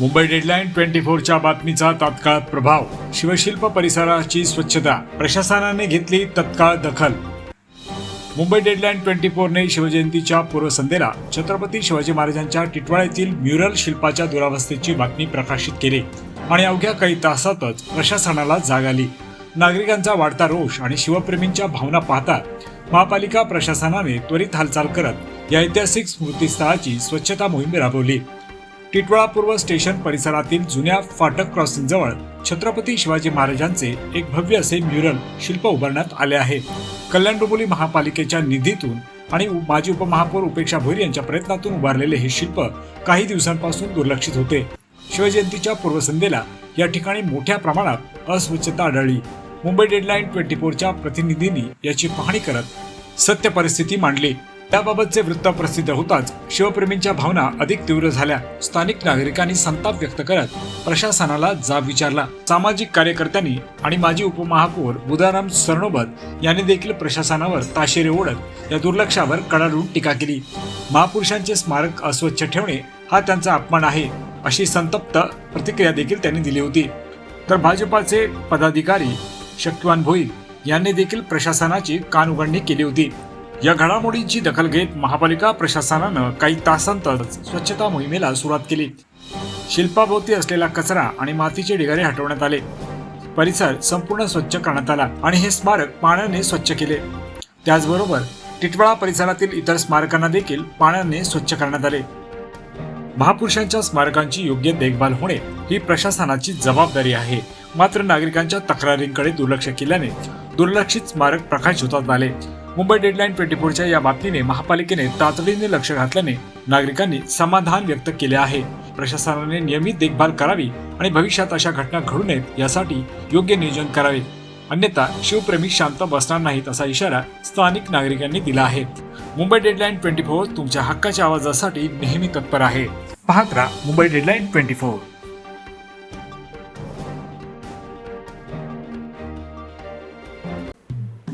Mumbai deadline twenty फोरच्या बातमीचा तात्काळ प्रभाव. शिवशिल्प परिसराची स्वच्छता. प्रशासनाने घेतली तत्काळ दखल. मुंबई डेडलाईन ट्वेंटी फोरने शिवजयंतीच्या पूर्वसंध्येला छत्रपती शिवाजी महाराजांच्या टिटवाळ्यातील म्युरल शिल्पाच्या दुरावस्थेची बातमी प्रकाशित केली आणि अवघ्या काही तासातच प्रशासनाला जाग आली. नागरिकांचा वाढता रोष आणि शिवप्रेमींच्या भावना पाहता महापालिका प्रशासनाने त्वरित हालचाल करत या ऐतिहासिक स्मृतीस्थळाची स्वच्छता मोहीम राबवली. टिटवाळापूर्व स्टेशन परिसरातील जुन्या फाटक क्रॉसिंग जवळ छत्रपती शिवाजी महाराजांचे एक भव्य असे म्युरल शिल्प उभारण्यात आले आहे. कल्याण डोंबिवली महापालिकेच्या निधीतून आणि माजी उपमहापौर उपेक्षा भोईर यांच्या प्रयत्नातून उभारलेले हे शिल्प काही दिवसांपासून दुर्लक्षित होते. शिवजयंतीच्या पूर्वसंध्येला या ठिकाणी मोठ्या प्रमाणात अस्वच्छता आढळली. मुंबई डेडलाईन ट्वेंटी फोरच्या प्रतिनिधींनी याची पाहणी करत सत्य परिस्थिती मांडली. त्याबाबतचे वृत्त प्रसिद्ध होताच शिवप्रेमींच्या भावना अधिक तीव्र झाल्या. स्थानिक नागरिकांनी संताप व्यक्त करत प्रशासनाला जाब विचारला. सामाजिक कार्यकर्त्यांनी आणि माजी उपमहापौर बुधाराम सरनोबत यांनी देखील प्रशासनावर ताशेरे ओढत या दुर्लक्षावर कडाडून टीका केली. महापुरुषांचे स्मारक अस्वच्छ ठेवणे हा त्यांचा अपमान आहे अशी संतप्त प्रतिक्रिया देखील त्यांनी दिली होती. तर भाजपाचे पदाधिकारी शक्तिवान भोईर यांनी देखील प्रशासनाची कानउघडणी केली होती. या घडामोडींची दखल घेत महापालिका प्रशासनानं काही तासांतच स्वच्छता मोहिमेला सुरुवात केली. शिल्पाभोवती असलेला कचरा आणि मातीचे ढिगारे हटवण्यात आले. परिसर संपूर्ण स्वच्छ करण्यात आला आणि हे स्मारक पाण्याने स्वच्छ केले. त्याचबरोबर टिटवाळा परिसरातील इतर स्मारकांना देखील पाण्याने स्वच्छ करण्यात आले. महापुरुषांच्या स्मारकांची योग्य देखभाल होणे ही प्रशासनाची जबाबदारी आहे. मात्र नागरिकांच्या तक्रारींकडे दुर्लक्ष केल्याने दुर्लक्षित स्मारक प्रकाश होतात आले. मुंबई डेडलाईन ट्वेंटी फोरच्या या बातमीने महापालिकेने तातडीने लक्ष घातल्याने नागरिकांनी समाधान व्यक्त केले आहे. प्रशासनाने नियमित देखभाल करावी आणि भविष्यात अशा घटना घडू नयेत यासाठी योग्य नियोजन करावे. अन्यथा शिवप्रेमी शांत बसणार नाहीत असा इशारा स्थानिक नागरिकांनी दिला आहे. मुंबई डेडलाईन ट्वेंटी फोर तुमच्या हक्काच्या आवाजासाठी नेहमी तत्पर आहे. पाहत राहा मुंबई डेडलाईन ट्वेंटी फोर.